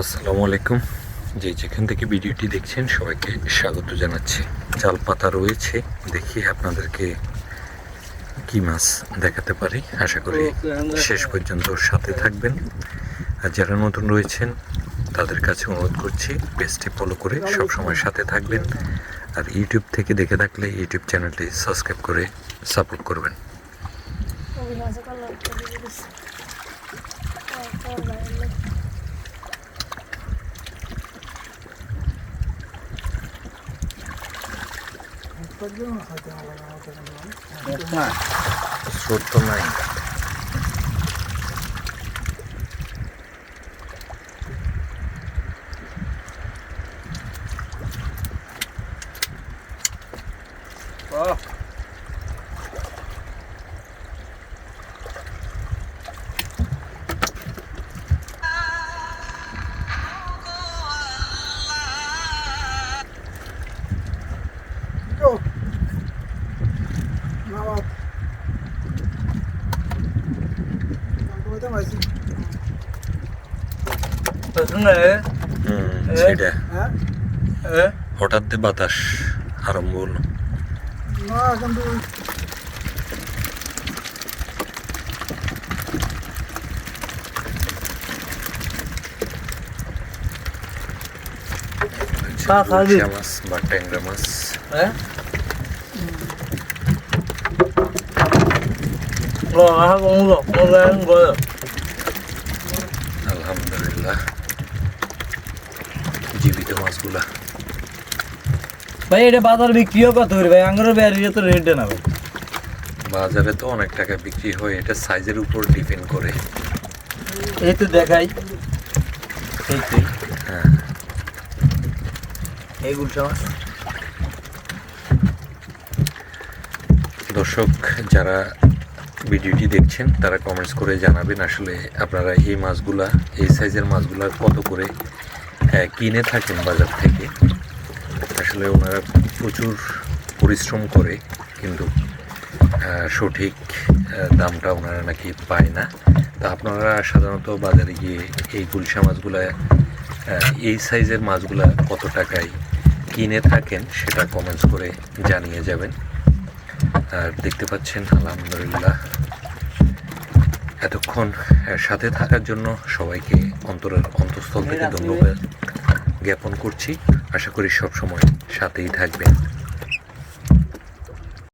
আসসালামু আলাইকুম। যে যেখান থেকে ভিডিওটি দেখছেন সবাইকে স্বাগত জানাচ্ছি। চাল পাতা রয়েছে দেখি আপনাদেরকে কি মাছ দেখাতে পারি। আশা করি শেষ পর্যন্ত সাথে থাকবেন। আর যারা নতুন রয়েছেন তাদের কাছে অনুরোধ করছি পেজটি ফলো করে সব সময় সাথে থাকবেন। আর ইউটিউব থেকে দেখে থাকলে ইউটিউব চ্যানেলটি সাবস্ক্রাইব করে সাপোর্ট করবেন। অভিনয় করলাম স্রোত তো নাই হুম সেটা হঠাৎ বাতাস আরম্ভ হলো। খাবি? গুলশা মাছ বা ট্যাংরা মাছ। আলহামদুলিল্লাহ জীবিত মাছগুলা ভাই এটা বাজার বিক্রিও কত করে ভাই আঙ্গুরের ব্যারিয়ে তো রেট না ভাই বাজারে তো অনেক টাকা বিক্রি হয় এটা সাইজের উপর ডিপেন্ড করে এই তো দেখাই এই তো হ্যাঁ এই গুলশা মাছ দর্শক যারা ভিডিওটি দেখছেন তারা কমেন্টস করে জানাবেন আসলে আপনারা এই মাছগুলা এই সাইজের মাছগুলা কত করে আহ, কিনে থাকেন বাজার থেকে। আসলে ওনারা প্রচুর পরিশ্রম করে কিন্তু সঠিক দামটা ওনারা নাকি পায় না। তা আপনারা সাধারণত বাজারে গিয়ে এই গুলশা মাছগুলা এই সাইজের মাছগুলা কত টাকায় কিনে থাকেন সেটা কমেন্টস করে জানিয়ে যাবেন। আর দেখতে পাচ্ছেন আলহামদুলিল্লাহ এতক্ষণ সাথে থাকার জন্য সবাইকে অন্তরের অন্তঃস্থল থেকে ধন্যবাদ জ্ঞাপন করছি। আশা করি সব সময় সাথেই থাকবেন।